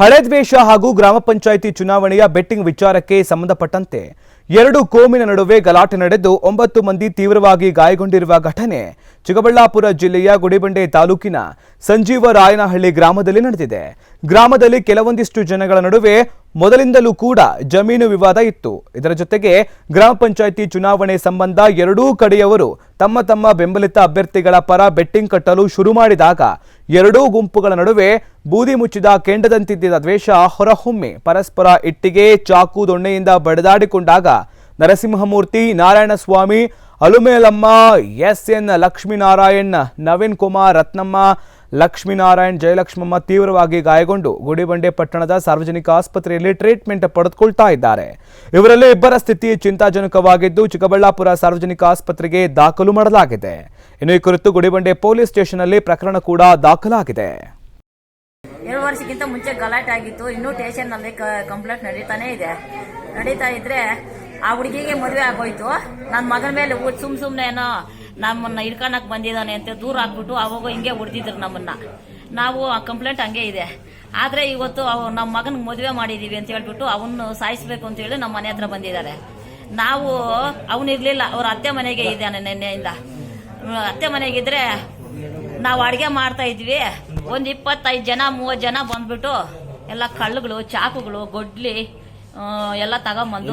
ಹಳೆ ದ್ವೇಷ ಹಾಗೂ ಗ್ರಾಮ ಪಂಚಾಯಿತಿ ಚುನಾವಣೆಯ ಬೆಟ್ಟಿಂಗ್ ವಿಚಾರಕ್ಕೆ ಸಂಬಂಧಪಟ್ಟಂತೆ ಎರಡು ಕೋಮಿನ ನಡುವೆ ಗಲಾಟೆ ನಡೆದು ಒಂಬತ್ತು ಮಂದಿ ತೀವ್ರವಾಗಿ ಗಾಯಗೊಂಡಿರುವ ಘಟನೆ ಚಿಕ್ಕಬಳ್ಳಾಪುರ ಜಿಲ್ಲೆಯ ಗುಡಿಬಂಡೆ ತಾಲೂಕಿನ ಸಂಜೀವ ರಾಯನಹಳ್ಳಿ ಗ್ರಾಮದಲ್ಲಿ ನಡೆದಿದೆ. ಗ್ರಾಮದಲ್ಲಿ ಕೆಲವೊಂದಿಷ್ಟು ಜನಗಳ ನಡುವೆ ಮೊದಲಿಂದಲೂ ಕೂಡ ಜಮೀನು ವಿವಾದ ಇತ್ತು. ಇದರ ಜೊತೆಗೆ ಗ್ರಾಮ ಪಂಚಾಯಿತಿ ಚುನಾವಣೆ ಸಂಬಂಧ ಎರಡೂ ಕಡೆಯವರು ತಮ್ಮ ತಮ್ಮ ಬೆಂಬಲಿತ ಅಭ್ಯರ್ಥಿಗಳ ಪರ ಬೆಟ್ಟಿಂಗ್ ಕಟ್ಟಲು ಶುರು ಮಾಡಿದಾಗ ಎರಡೂ ಗುಂಪುಗಳ ನಡುವೆ ಬೂದಿ ಮುಚ್ಚಿದ ಕೆಂಡದಂತಿದ್ದ ದ್ವೇಷ ಹೊರಹೊಮ್ಮೆ. ಪರಸ್ಪರ ಇಟ್ಟಿಗೆ, ಚಾಕು, ದೊಣ್ಣೆಯಿಂದ ಬಡಿದಾಡಿಕೊಂಡಾಗ ನರಸಿಂಹಮೂರ್ತಿ, ನಾರಾಯಣಸ್ವಾಮಿ, ಅಲುಮೇಲಮ್ಮ ಎಸ್ ಎನ್ ಲಕ್ಷ್ಮೀನಾರಾಯಣ್, ನವೀನ್ ಕುಮಾರ್, ರತ್ನಮ್ಮ, ಲಕ್ಷ್ಮೀನಾರಾಯಣ್, ಜಯಲಕ್ಷ್ಮಮ್ಮ ತೀವ್ರವಾಗಿ ಗಾಯಗೊಂಡು ಗುಡಿಬಂಡೆ ಪಟ್ಟಣದ ಸಾರ್ವಜನಿಕ ಆಸ್ಪತ್ರೆಯಲ್ಲಿ ಟ್ರೀಟ್ಮೆಂಟ್ ಪಡೆದುಕೊಳ್ತಾ ಇದ್ದಾರೆ. ಇವರಲ್ಲಿ ಇಬ್ಬರ ಸ್ಥಿತಿ ಚಿಂತಾಜನಕವಾಗಿದ್ದು ಚಿಕ್ಕಬಳ್ಳಾಪುರ ಸಾರ್ವಜನಿಕ ಆಸ್ಪತ್ರೆಗೆ ದಾಖಲು ಮಾಡಲಾಗಿದೆ. ಇನ್ನು ಈ ಕುರಿತು ಗುಡಿಬಂಡೆ ಪೊಲೀಸ್ ಸ್ಟೇಷನ್ನಲ್ಲಿ ಪ್ರಕರಣ ಕೂಡ ದಾಖಲಾಗಿದೆ. ಎರಡು ವರ್ಷಕ್ಕಿಂತ ಮುಂಚೆ ಗಲಾಟೆ ಆಗಿತ್ತು. ಇನ್ನೂ ಸ್ಟೇಷನ್ನಲ್ಲಿ ಕಂಪ್ಲೇಂಟ್ ನಡೀತಾನೆ ಇದೆ. ನಡೀತಾ ಇದ್ರೆ ಆ ಹುಡುಗಿಗೆ ಮದುವೆ ಆಗೋಯ್ತು. ನನ್ನ ಮಗನ ಮೇಲೆ ಸುಮ್ ಸುಮ್ನೆ ಏನೋ ನಮ್ಮನ್ನ ಹಿಡ್ಕೊಳಕ್ ಬಂದಿದ್ದಾನೆ ಅಂತ ದೂರ ಹಾಕ್ಬಿಟ್ಟು ಅವಾಗ ಹಿಂಗೆ ಹೊಡೆದಿದ್ರು ನಮ್ಮನ್ನ. ನಾವು ಆ ಕಂಪ್ಲೇಂಟ್ ಹಂಗೆ ಇದೆ. ಆದ್ರೆ ಇವತ್ತು ಅವ್ ನಮ್ಮ ಮಗನಿಗೆ ಮದುವೆ ಮಾಡಿದೀವಿ ಅಂತ ಹೇಳ್ಬಿಟ್ಟು ಅವನ್ನು ಸಾಯಿಸ್ಬೇಕು ಅಂತ ಹೇಳಿ ನಮ್ಮ ಮನೆ ಹತ್ರ ಬಂದಿದ್ದಾರೆ. ನಾವು ಅವನಿರ್ಲಿಲ್ಲ ಅವ್ರ ಅತ್ತೆ ಮನೆಗೆ ಇದ್ದಾನೆ ನಿನ್ನೆಯಿಂದ. ಅತ್ತೆ ಮನೆಗಿದ್ರೆ ನಾವು ಅಡುಗೆ ಮಾಡ್ತಾ ಇದ್ವಿ. ಒಂದು ಇಪ್ಪತ್ತೈದು ಜನ ಮೂವತ್ತು ಜನ ಬಂದ್ಬಿಟ್ಟು ಎಲ್ಲ ಕಳ್ಳುಗಳು, ಚಾಕುಗಳು, ಗೊಡ್ಲಿ ಎಲ್ಲ ತಗೊಂಬಂದು